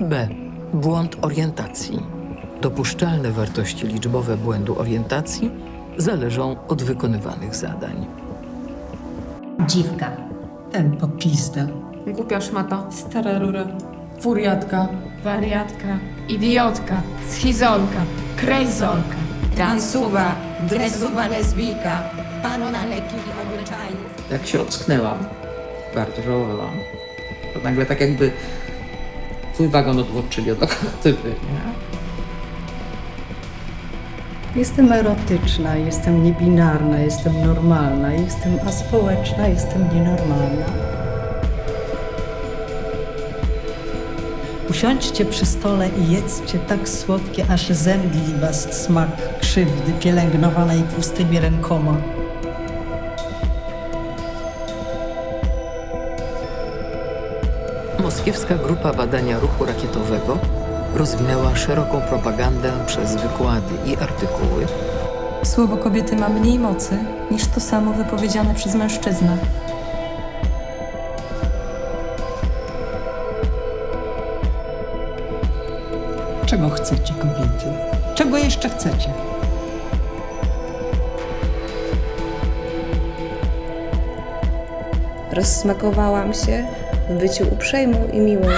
B. Błąd orientacji. Dopuszczalne wartości liczbowe błędu orientacji zależą od wykonywanych zadań. Dziwka. Tempo pizda. Głupia szmata. Stara rura. Furiatka. Wariatka, idiotka, schizolka, krejzolka. Transuwa, dresuwa lesbijka, panna leki obyczajów. Jak się ocknęłam, bardzo żałowałam. To nagle tak jakby wagon odwodczyli od lokomotywy, nie? Jestem erotyczna, jestem niebinarna, jestem normalna, jestem aspołeczna, jestem nienormalna. Usiądźcie przy stole i jedzcie tak słodkie, aż zemdli was smak krzywdy pielęgnowanej pustymi rękoma. Moskiewska Grupa Badania Ruchu Rakietowego rozwinęła szeroką propagandę przez wykłady i artykuły Słowo kobiety ma mniej mocy niż to samo wypowiedziane przez mężczyznę. Czego chcecie, kobiety? Czego jeszcze chcecie? Rozsmakowałam się w byciu uprzejmą i miłą.